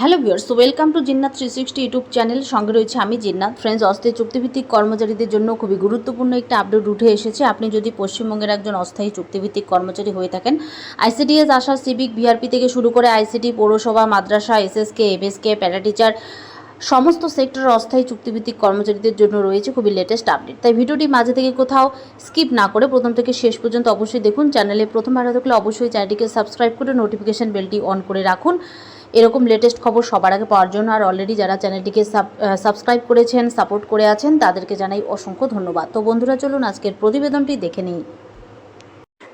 Hello viewers welcome to Jinnat three sixty YouTube channel. সঙ্গে রয়েছে আমি জিন্নাত। ফ্রেন্ডস অস্থায়ী চুক্তিভিত্তিক কর্মচারীদের জন্য খুবই গুরুত্বপূর্ণ একটা আপডেট উঠে এসেছে। আপনি যদি পশ্চিমবঙ্গের একজন অস্থায়ী চুক্তিভিত্তিক কর্মচারী হয়ে থাকেন আইসিডিএস আশা সিভিক ভিআরপি থেকে শুরু করে আইসিটি পৌরসভা, মাদ্রাসা এসএসকে এমএসকে প্যারা টিচার সমস্ত সেক্টরের অস্থায়ী চুক্তিভিত্তিক কর্মচারীদের জন্য রয়েছে খুবই লেটেস্ট আপডেট তাই ভিডিওটি মাঝে থেকে কোথাও স্কিপ না করে প্রথম থেকে শেষ পর্যন্ত অবশ্যই দেখুন। চ্যানেলে প্রথমবার থাকলে অবশ্যই চ্যানেলটিকে সাবস্ক্রাইব করে নোটিফিকেশন বেলটি অন করে রাখুন। এরকম লেটেস্ট খবর সবার আগে পাওয়ার জন্য, আর অলরেডি যারা চ্যানেলটিকে সাবস্ক্রাইব করেছেন সাপোর্ট করে আছেন, তাদেরকে জানাই অসংখ্য ধন্যবাদ। তো বন্ধুরা, চলুন আজকের প্রতিবেদনটি দেখে নিই।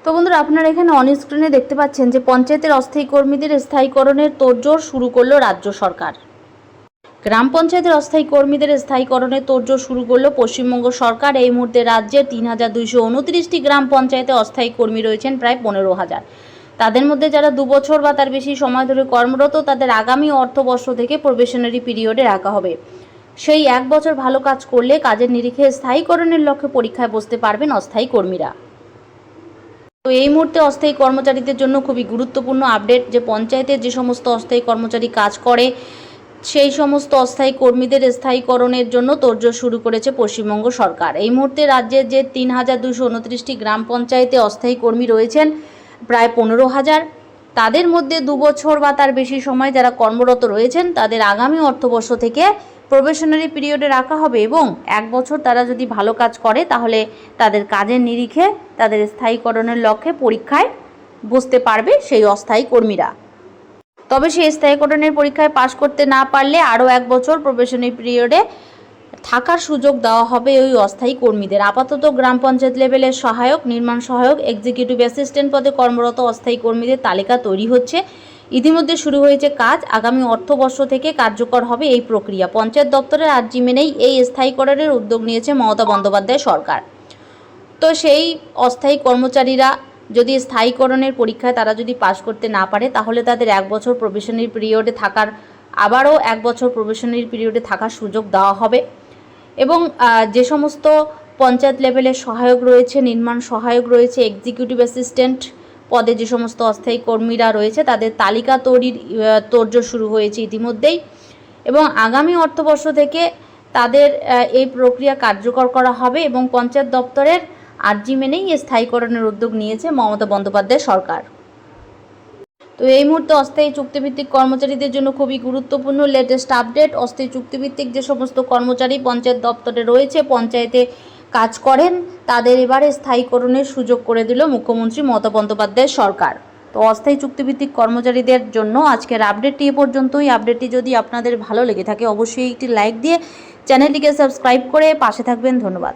তো বন্ধুরা, আপনারা এখানে অন স্ক্রিনে দেখতে পাচ্ছেন যে পঞ্চায়েতের অস্থায়ী কর্মীদের স্থায়ীকরণের তোড়জোড় শুরু করল রাজ্য সরকার। গ্রাম পঞ্চায়েতের অস্থায়ী কর্মীদের স্থায়ীকরণের তোড়জোড় শুরু করল পশ্চিমবঙ্গ সরকার। এই মুহূর্তে রাজ্যের তিন হাজার দুইশো উনত্রিশটি গ্রাম পঞ্চায়েতে অস্থায়ী কর্মী রয়েছেন, প্রায় পনেরো হাজার। তাদের মধ্যে যারা দু বছর বা তার বেশি সময় ধরে কর্মরত, তাদের আগামী অর্থবর্ষ থেকে প্রবেশনারি পিরিয়ডে রাখা হবে। সেই এক বছর ভালো কাজ করলে কাজের নিরিখে স্থায়ীকরণের লক্ষ্যে পরীক্ষায় বসতে পারবেন অস্থায়ী কর্মীরা। তো এই মুহূর্তে অস্থায়ী কর্মচারীদের জন্য খুবই গুরুত্বপূর্ণ আপডেট যে পঞ্চায়েতের যে সমস্ত অস্থায়ী কর্মচারী কাজ করে, সেই সমস্ত অস্থায়ী কর্মীদের স্থায়ীকরণের জন্য তোড়জোড় শুরু করেছে পশ্চিমবঙ্গ সরকার। এই মুহূর্তে রাজ্যের যে তিন হাজার দুশো উনত্রিশটি গ্রাম পঞ্চায়েতে অস্থায়ী কর্মী রয়েছেন প্রায় পনেরো হাজার। তাদের মধ্যে দু বছর বা তার বেশি সময় যারা কর্মরত রয়েছেন, তাদের আগামী অর্থবর্ষ থেকে প্রবেশনারি পিরিয়ডে রাখা হবে এবং এক বছর তারা যদি ভালো কাজ করে, তাহলে তাদের কাজের নিরিখে তাদের স্থায়ীকরণের লক্ষ্যে পরীক্ষায় বসতে পারবে সেই অস্থায়ী কর্মীরা। তবে সেই স্থায়ীকরণের পরীক্ষায় পাশ করতে না পারলে আরও এক বছর প্রবেশনারি পিরিয়ডে থাকার সুযোগ দেওয়া হবে ওই অস্থায়ী কর্মীদের। আপাতত গ্রাম পঞ্চায়েত লেভেলের সহায়ক, নির্মাণ সহায়ক এক্সিকিউটিভ অ্যাসিস্ট্যান্ট পদে কর্মরত অস্থায়ী কর্মীদের তালিকা তৈরি হচ্ছে। ইতিমধ্যে শুরু হয়েছে কাজ। আগামী অর্থবর্ষ থেকে কার্যকর হবে এই প্রক্রিয়া। পঞ্চায়েত দপ্তরের আর্জি মেনেই এই স্থায়ীকরণের উদ্যোগ নিয়েছে মমতা বন্দ্যোপাধ্যায় সরকার। তো সেই অস্থায়ী কর্মচারীরা যদি স্থায়ীকরণের পরীক্ষায় তারা যদি পাশ করতে না পারে, তাহলে তাদের এক বছর প্রবেশনারি পিরিয়ডে থাকার, আবারও এক বছর প্রবেশনারি পিরিয়ডে থাকার সুযোগ দেওয়া হবে। এবং যে সমস্ত পঞ্চায়েত লেভেলের সহায়ক রয়েছে, নির্মাণ সহায়ক রয়েছে এক্সিকিউটিভ অ্যাসিস্ট্যান্ট পদে যে সমস্ত অস্থায়ী কর্মীরা রয়েছে, তাদের তালিকা তৈরির তোড়জোড় শুরু হয়েছে ইতিমধ্যেই এবং আগামী অর্থবর্ষ থেকে তাদের এই প্রক্রিয়া কার্যকর করা হবে এবং পঞ্চায়েত দপ্তরের আর্জি মেনেই স্থায়ীকরণের উদ্যোগ নিয়েছে মমতা বন্দ্যোপাধ্যায় সরকার। তো এই মুহূর্তে অস্থায়ী চুক্তিভিত্তিক কর্মচারীদের জন্য খুবই গুরুত্বপূর্ণ লেটেস্ট আপডেট অস্থায়ী চুক্তিভিত্তিক যে সমস্ত কর্মচারী পঞ্চায়েত দপ্তরে রয়েছে, পঞ্চায়েতে কাজ করেন, তাদের এবারে স্থায়ীকরণের সুযোগ করে দিল মুখ্যমন্ত্রী মমতা বন্দ্যোপাধ্যায় সরকার। তো অস্থায়ী চুক্তিভিত্তিক কর্মচারীদের জন্য আজকের আপডেটটি এ পর্যন্তই। আপডেটটি যদি আপনাদের ভালো লেগে থাকে, অবশ্যই একটি লাইক দিয়ে চ্যানেলটিকে সাবস্ক্রাইব করে পাশে থাকবেন। ধন্যবাদ।